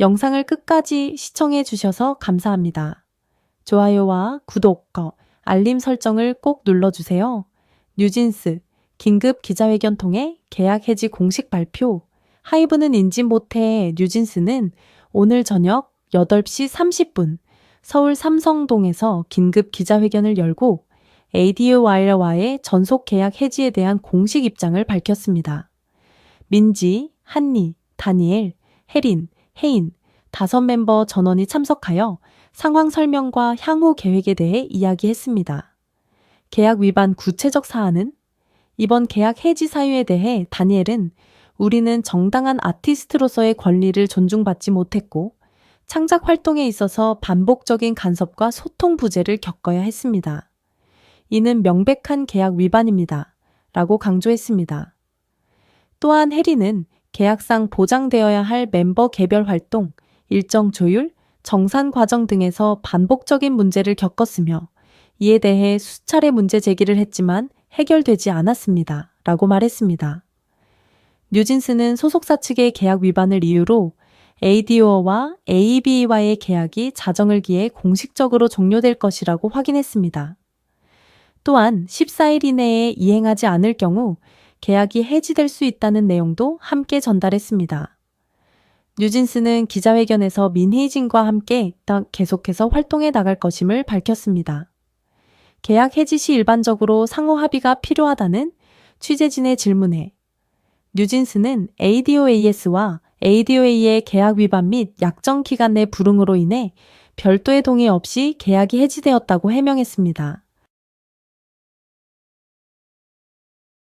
영상을 끝까지 시청해 주셔서 감사합니다. 좋아요와 구독, 과 알림 설정을 꼭 눌러주세요. 뉴진스 긴급 기자회견 통해 계약 해지 공식 발표. 하이브는 인지 못해 뉴진스는 오늘 저녁 8시 30분 서울 삼성동에서 긴급 기자회견을 열고 AD와이와의 전속 계약 해지에 대한 공식 입장을 밝혔습니다. 민지, 한니, 다니엘, 혜린, 혜인 다섯 멤버 전원이 참석하여 상황 설명과 향후 계획에 대해 이야기했습니다. 계약 위반 구체적 사안은 이번 계약 해지 사유에 대해 다니엘은 우리는 정당한 아티스트로서의 권리를 존중받지 못했고 창작 활동에 있어서 반복적인 간섭과 소통 부재를 겪어야 했습니다. 이는 명백한 계약 위반입니다. 라고 강조했습니다. 또한 해리는 계약상 보장되어야 할 멤버 개별 활동, 일정 조율, 정산 과정 등에서 반복적인 문제를 겪었으며 이에 대해 수차례 문제 제기를 했지만 해결되지 않았습니다. 라고 말했습니다. 뉴진스는 소속사 측의 계약 위반을 이유로 ADO와 AB와의 계약이 자정을 기해 공식적으로 종료될 것이라고 확인했습니다. 또한 14일 이내에 이행하지 않을 경우 계약이 해지될 수 있다는 내용도 함께 전달했습니다. 뉴진스는 기자회견에서 민혜진과 함께 계속해서 활동해 나갈 것임을 밝혔습니다. 계약 해지 시 일반적으로 상호 합의가 필요하다는 취재진의 질문에 뉴진스는 ADOAS와 ADOA의 계약 위반 및 약정 기간 내 불응으로 인해 별도의 동의 없이 계약이 해지되었다고 해명했습니다.